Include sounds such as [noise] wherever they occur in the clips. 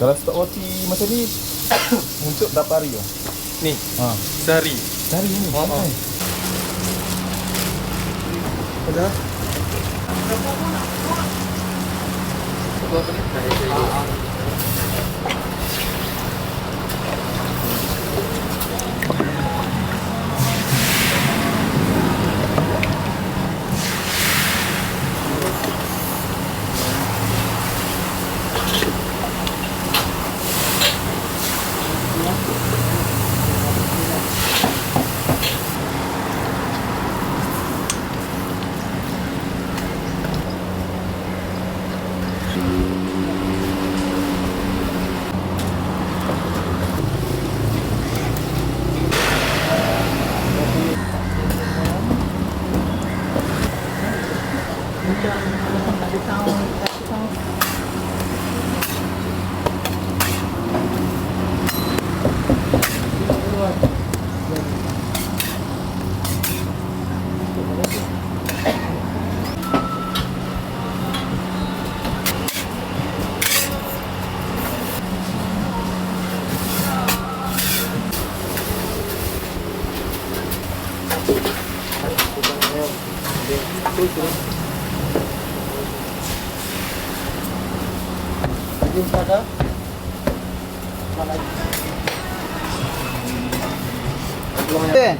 Kalau stok roti macam ni [coughs] untuk berapa hari tu? Ni, Ha. sehari. Sehari ni. Oh, oh. Ada? Eh. 20. Ni pepperoni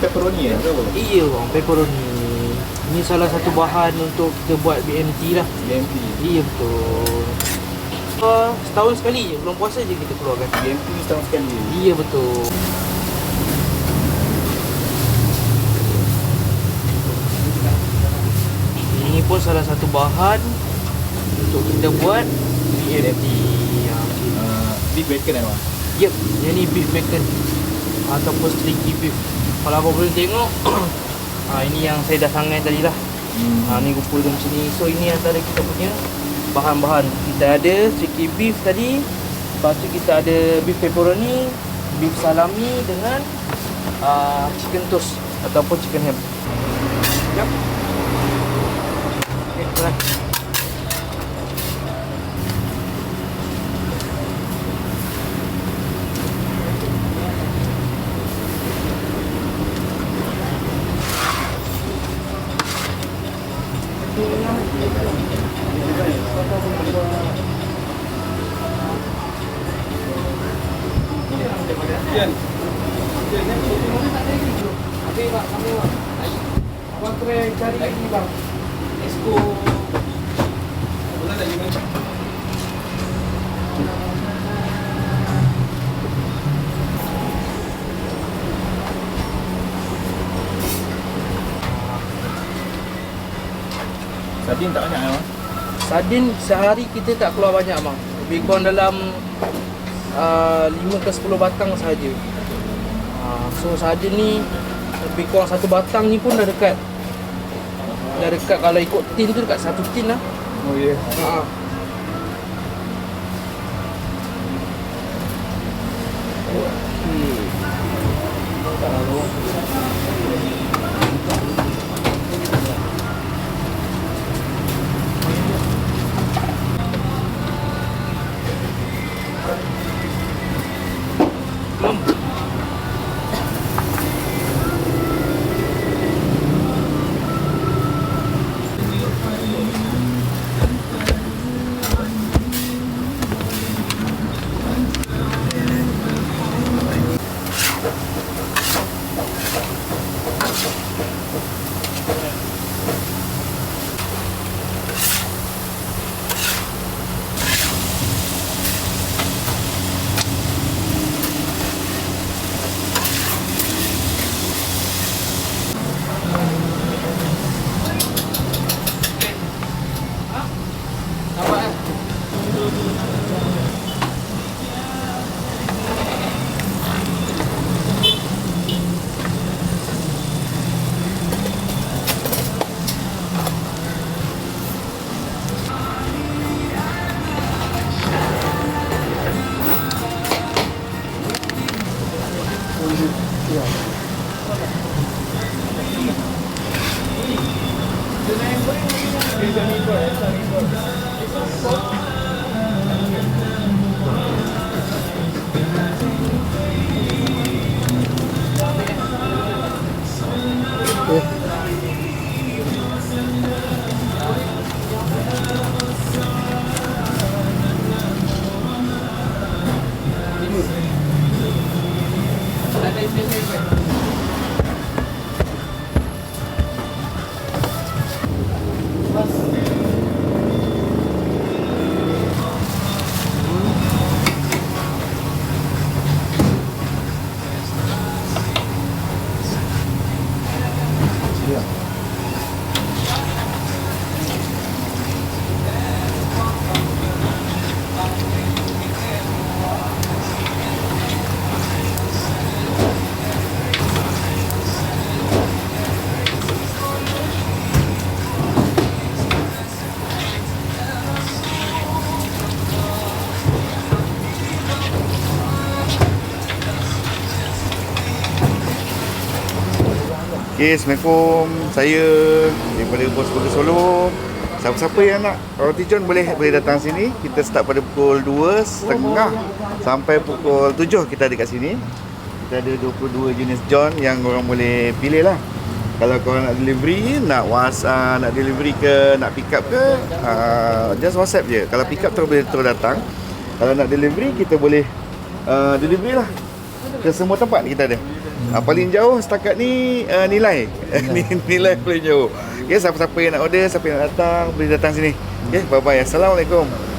Ke apa? Iya bang, pepperoni. Ini salah satu bahan untuk kita buat BMT lah. BMT. Iya betul. Uh, setahun sekali je, bulan puasa je kita keluarkan. BMT ni setahun sekali. Iya betul. Ini pun salah satu bahan untuk kita buat BMT. Ya, Uh, beef bacon eh bang? Yep, yang ni beef bacon ataupun sticky beef. Kalau abang boleh tengok, ha, [clears throat] ini yang saya dah sangai tadi lah. Hmm. Ha, ni kumpul macam ni. So ini antara kita punya bahan-bahan. Kita ada sticky beef tadi. Lepas tu kita ada beef pepperoni, beef salami dengan uh, chicken toast ataupun chicken ham. Yep. lên Yan. Yan. Tapi bang, kami bang. Awak kena cari lagi bang. Tak you Sardin tak banyak bang? Sardin sehari kita tak keluar banyak bang. Lebih kurang dalam uh, 5 ke 10 batang sahaja. Uh, so sardin ni lebih kurang satu batang ni pun dah dekat dah dekat kalau ikut tin tu dekat satu tin lah. Oh ya. Yeah. Ha. 喝。Okay, Assalamualaikum. Saya daripada Bos Burger Solo. Siapa-siapa yang nak roti john boleh boleh datang sini. Kita start pada pukul 2.30 sampai pukul 7 kita ada kat sini. Kita ada 22 jenis john yang orang boleh pilih lah. Kalau korang nak delivery, nak WhatsApp, nak delivery ke, nak pick up ke, uh, just WhatsApp je. Kalau pick up terus boleh terus datang. Kalau nak delivery, kita boleh uh, delivery lah ke semua tempat kita ada. Uh, paling jauh setakat ni uh, [laughs] nilai. nilai paling jauh. Okay, siapa-siapa yang nak order, siapa yang nak datang, boleh datang sini. Okay, bye-bye. Assalamualaikum.